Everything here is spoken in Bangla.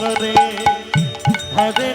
করে হরে